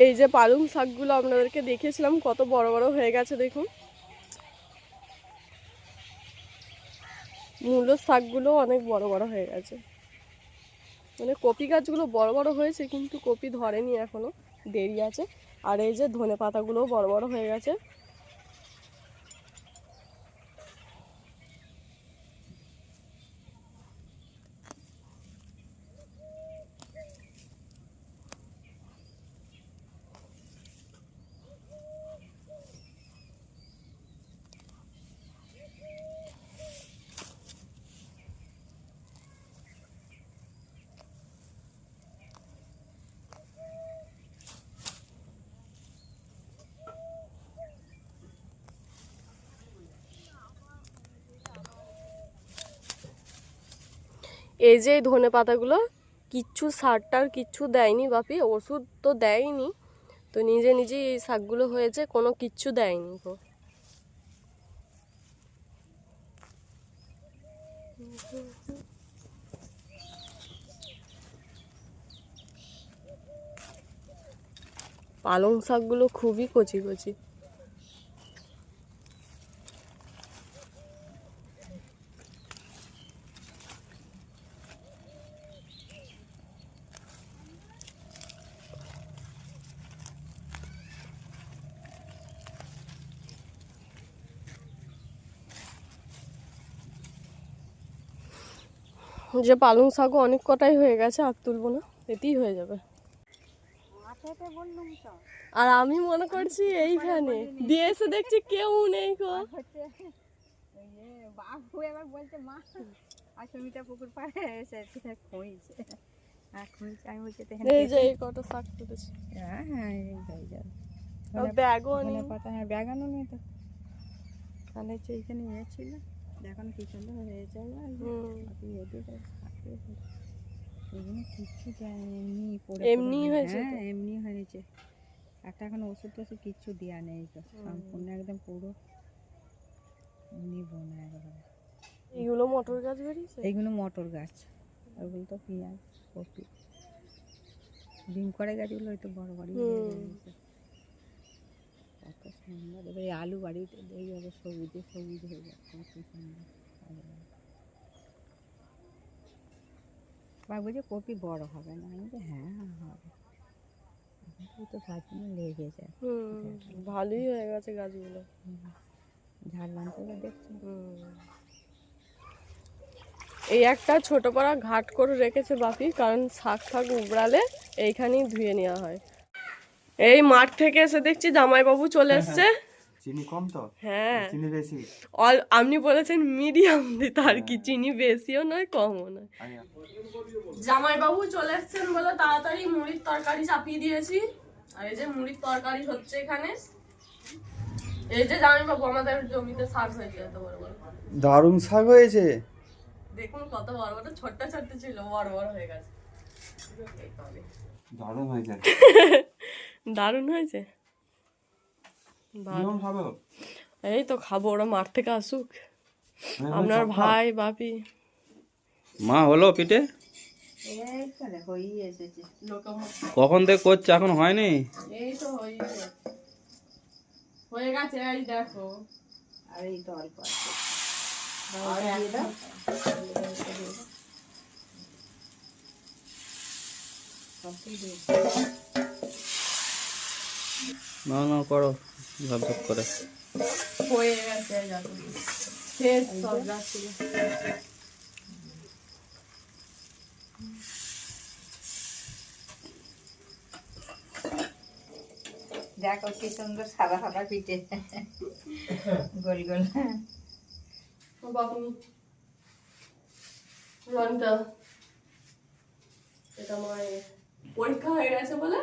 এই যে পালং শাকগুলো আপনাদেরকে দেখিয়েছিলাম কত বড় বড় হয়ে গেছে দেখুন। মূলো শাকগুলো অনেক বড় বড় হয়ে গেছে। মানে কপি গাছগুলো বড় বড় হয়েছে, কিন্তু কপি ধরেনি এখনও, দেরি আছে। আর এই যে ধনে পাতাগুলোও বড় বড় হয়ে গেছে। এই যে ধনে পাতাগুলো, কিচ্ছু সার টার কিচ্ছু দেয়নি বাপি, ওষুধ তো দেয়নি। তো নিজে নিজে এই শাকগুলো হয়েছে, কোনো কিচ্ছু দেয়নি গো। পালং শাকগুলো খুবই কচি কচি। যে পালং শাকও অনেক কটাই হয়ে গেছে আর তুলবো না এতেই হয়ে যাবে। আর আমি মনে করছি এইখানে দিয়ে এসে দেখছি কেউ নেই গো। এবার বলছে মা পুকুর পাড়ে এসে খুঁজছে এই যে এই কটা শাক তুলেছি। হ্যাঁ হ্যাঁ এই হয়ে যাবে ব্যাগও নেই। পাতা হ্যাঁ ব্যাগানো নেই তো তাহলে এইখানে ইয়ে ছিল। এখন কি সুন্দর হয়ে যাবে হুম। আপনি এদিকে এগুলো কিচ্ছু এমনি এমনি হয়েছে হ্যাঁ এমনি হয়েছে। একটা এখন ওষুধ টষুধ কিচ্ছু দেওয়া নেই তো। সম্পূর্ণ একদম পুরো এমনি বোনা একেবারে। এইগুলো মটর গাছ বেরিয়েছে? এইগুলো মটর গাছ। ওগুলো তো পেঁয়াজ কপি। ডিম করে গাছগুলো একটু বড় বড় হুম। কত সুন্দর। এবার এই আলু বাড়িতে এইভাবে সবুজে সবুজ হয়ে যাচ্ছে কত সুন্দর। আলু বাড়ি। বা কপি বড় হবে না। আমি বলছি, হ্যাঁ হবে। এখন তো গাছগুলো লেগে যায়। হুম ভালোই হয়ে গেছে গাছগুলো। তো এবার দেখছি? হুম। এই একটা ছোট পাড়া ঘাট করে রেখেছে বাপি কারণ শাক ফাক উবড়ালে এইখানেই ধুয়ে নেওয়া হয়। এই মাঠ থেকে এসে দেখছি জামাইবাবু চলে এসছে। চিনি কম তো? হ্যাঁ। চিনি বেশি? অল আপনি বলেছেন মিডিয়াম দিতে আর কি চিনি বেশিও নয় কমও নয়। জামাইবাবু চলে এসছেন বলে তাড়াতাড়ি মুড়ির তরকারি চাপিয়ে দিয়েছি। আর এই যে মুড়ির তরকারি হচ্ছে এখানে। এই যে জামাইবাবু আমাদের জমিতে শাক হয়েছে এত বড় বড়। দারুণ শাক হয়েছে। দেখুন কত বড় বড় ছোট্ট ছোট্ট ছিল বড় বড় হয়ে গেছে। দারুণ হয়েছে। দারুণ হয়েছে। এই তো খাব ওরা মাঠ থেকে আসুক। হ্যাঁ, আপনার ভাই বাপি। মা হলো পিঠে? কখন থেকে করছে এখন হয়নি? এই তো হয়ে গেছে এই দেখো। আর এই তো অল্প আছে। না না করো। ঝপঝপ করে। হয়ে গেছে দেখো শেষ সব যাচ্ছিল দেখো কি সুন্দর সাদা সাদা পিঠে। গোল গোল। রনটা এটা মায়ের পরীক্ষা হয়ে গেছে বলে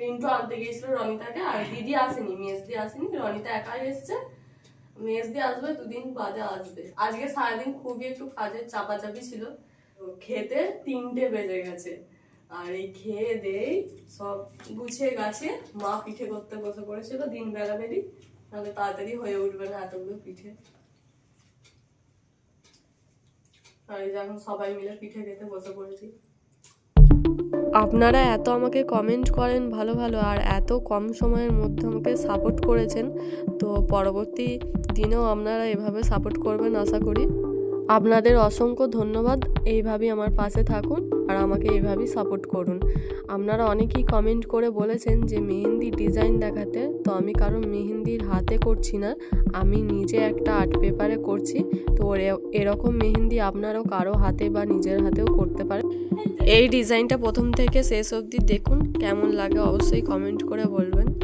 রিন্টু আনতে গিয়েছিল রনিতাকে, আর দিদি আসেনি মেজদি আসেনি, রনিতা একাই এসছে। মেজদি আসবে, দুদিন বাদে আসবে। আজকে সারাদিন খুবই একটু কাজের চাপাচাপি ছিল। খেতে তিনটে বেজে গেছে। আর এই খেয়ে দেই সব গুছিয়ে গেছে মা পিঠে করতে বসে পড়েছিল দিন বেলা বেরি তাহলে তাড়াতাড়ি হয়ে উঠবে না এতগুলো পিঠে। আর এই যে এখন সবাই মিলে পিঠে খেতে বসে পড়েছি। আপনারা এত আমাকে কমেন্ট করেন ভালো ভালো, আর এত কম সময়ের মধ্যে আমাকে সাপোর্ট করেছেন, তো পরবর্তী দিনেও আপনারা এভাবে সাপোর্ট করবেন আশা করি। আপনাদের অসংখ্য ধন্যবাদ। এইভাবেই আমার পাশে থাকুন আর আমাকে এইভাবেই সাপোর্ট করুন। আপনারা অনেকেই কমেন্ট করে বলেছেন যে, মেহেন্দি ডিজাইন দেখাতে। তো আমি কারণ মেহেন্দির হাতে করছি না। আমি নিজে একটা আর্ট পেপারে করছি। তো এর- এরকম মেহেন্দি আপনারাও কারও হাতে বা নিজের হাতেও করতে পারেন। এই ডিজাইনটা প্রথম থেকে শেষ অবধি দেখুন। কেমন লাগে অবশ্যই কমেন্ট করে বলবেন।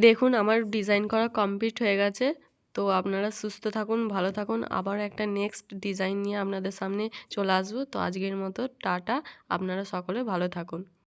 দেখুন, আমার ডিজাইন করা কমপ্লিট হয়ে গেছে। তো আপনারা সুস্থ থাকুন, ভালো থাকুন। আবার একটা নেক্সট ডিজাইন নিয়ে আপনাদের সামনে চলে আসব। তো আজকের মতো টাটা। আপনারা সকলে ভালো থাকুন।